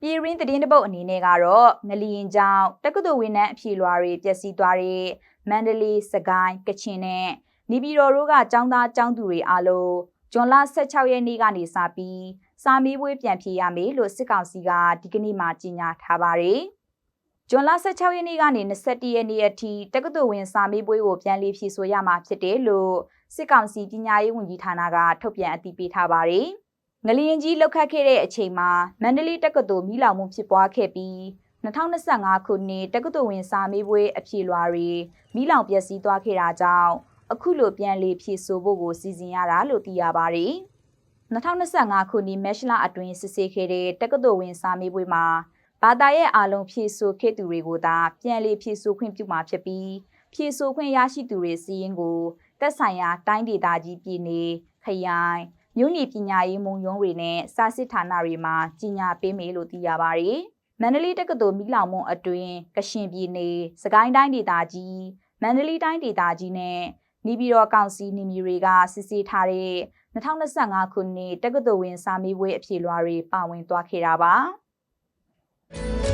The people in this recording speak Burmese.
ပြည်ရင်းသတင်းတစ်ပုတ်အနေနဲ့ကတော့ငလျင်ကြောင့်တက္ကသိုလ်ဝန်ထမ်းအဖြေလွှာတွေပျက်စီးသွားတဲ့မန္တလေးစကိုင်းကချင်နဲ့နေပြည်တော်တို့ကចောင်းသားចောင်းသူတွေအားလုံးဇွန်လ16ရက်နေ့ကနေစပြီးစာမေးပွဲပြန်ဖြေရမယ်လို့စစ်ကောင်စီကဒီကနေ့မှကြေညာထားပါတယ်။ဇွန်လ16ရက်နေ့ကနေ21ရက်နေ့အထိတက္ကသိုလ်ဝင်စာမေးပွဲကိုပြန်လည်ဖြေဆိုရမှာဖြစ်တယ်လို့စစ်ကောင်စီပညာရေးဝန်ကြီးဌာနကထုတ်ပြန်အတည်ပြုထားပါတယ်။ ငလျင်ကြီးလောက်ခတ်ခဲ့တဲ့အချိန်မှာမန္တလေးတက္ကသိုလ်မိလောင်မှုဖြစ်ပွားခဲ့ပြီး2025ခုနှစ်တက္ကသိုလ်ဝင်စာမေးပွဲအဖြေလွှာတွေမိလောင်ပျက်စီးသွားခဲ့တာကြောင့်အခုလိုပြန်လည်ဖြေဆိုဖို့ကိုစီစဉ်ရတာလို့သိရပါတယ်။2025ခုနှစ်မက်ရှလာအတွင်းစစ်ဆေးခဲ့တဲ့တက္ကသိုလ်ဝင်စာမေးပွဲမှာဘာသာရဲ့အာလုံးဖြေဆိုခဲ့သူတွေကိုသာပြန်လည်ဖြေဆိုခွင့်ပြုမှာဖြစ်ပြီးဖြေဆိုခွင့်ရရှိသူတွေစီးရင်ကိုတက်ဆိုင်ရာတိုင်းဒေသကြီးပြည်နယ်ခရိုင် မြို့နယ်ပညာရေးမုံရုံးတွေနဲ့စာစစ်ဌာနတွေမှာကြီးညာပေးမယ်လို့သိရပါတယ်။မန္တလေးတက္ကသိုလ်မိလောင်မုံအတွင်းကရှင်ပြည်နယ်စကိုင်းတိုင်းဒေသကြီးမန္တလေးတိုင်းဒေသကြီးနဲ့နေပြည်တော်ကောင်စီနေမြေတွေကစစ်ဆေးထားတဲ့2025ခုနှစ်တက္ကသိုလ်ဝင်စာမေးပွဲအဖြေလွှာတွေပါဝင်သွားခဲ့တာပါ။